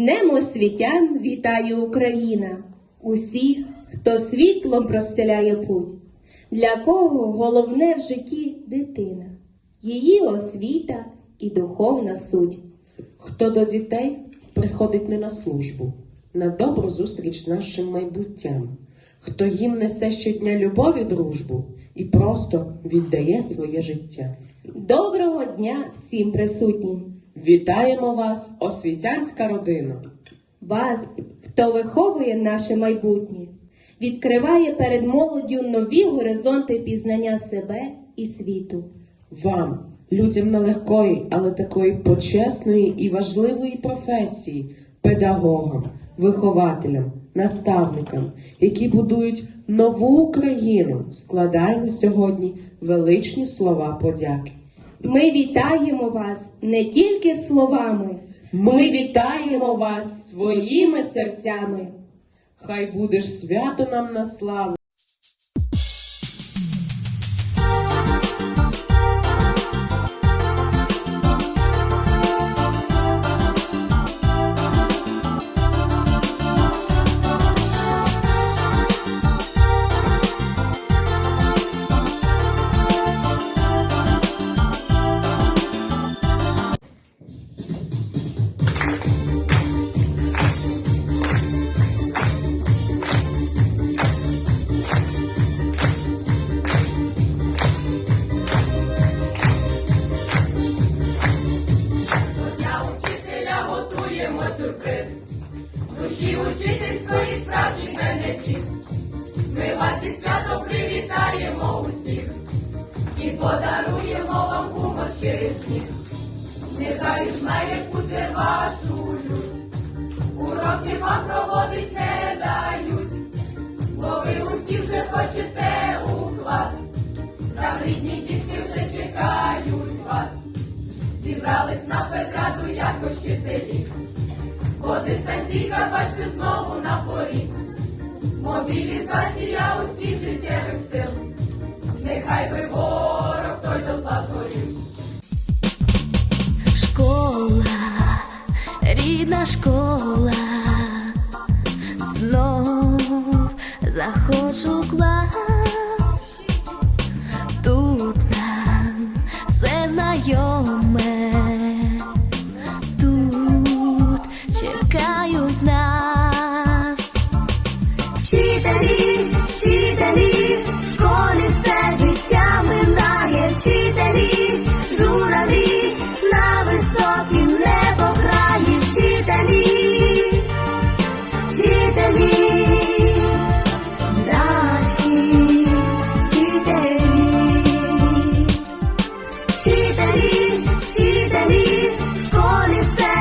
Днем освітян вітає Україна, усіх, хто світлом простеляє путь, для кого головне в житті дитина, її освіта і духовна суть. Хто до дітей приходить не на службу, на добру зустріч з нашим майбуттям, хто їм несе щодня любов і дружбу і просто віддає своє життя. Доброго дня всім присутнім! Вітаємо вас, освітянська родина! Вас, хто виховує наше майбутнє, відкриває перед молоддю нові горизонти пізнання себе і світу. Вам, людям нелегкої, але такої почесної і важливої професії, педагогам, вихователям, наставникам, які будують нову Україну, складаємо сьогодні величні слова подяки. Ми вітаємо вас не тільки словами, Ми вітаємо вас своїми серцями. Хай будеш свято нам на славу. Душі учительської справжній бенефіс. Ми вас зі свято привітаємо усіх і подаруємо вам гумор щирий сміх. Нехай знає бути вашу лють. Уроки вам проводить не дають, бо ви усі вже хочете у клас. Там рідні дітки вже чекають вас зібрались на Петраду як учителі. Бо дистанційка, бачите, знову на порі. Мобілізація усіх життєвих сил. Нехай би ворог той до зла. Школа, рідна школа, знов заходжу клас. Тут нам все знайоме, Вчителі, вчителі, в школі все життя минає, вчителі, журавлі на високім небокраї, вчителі, вчителі, наші вчителі, вчителі, вчителі, в школі все.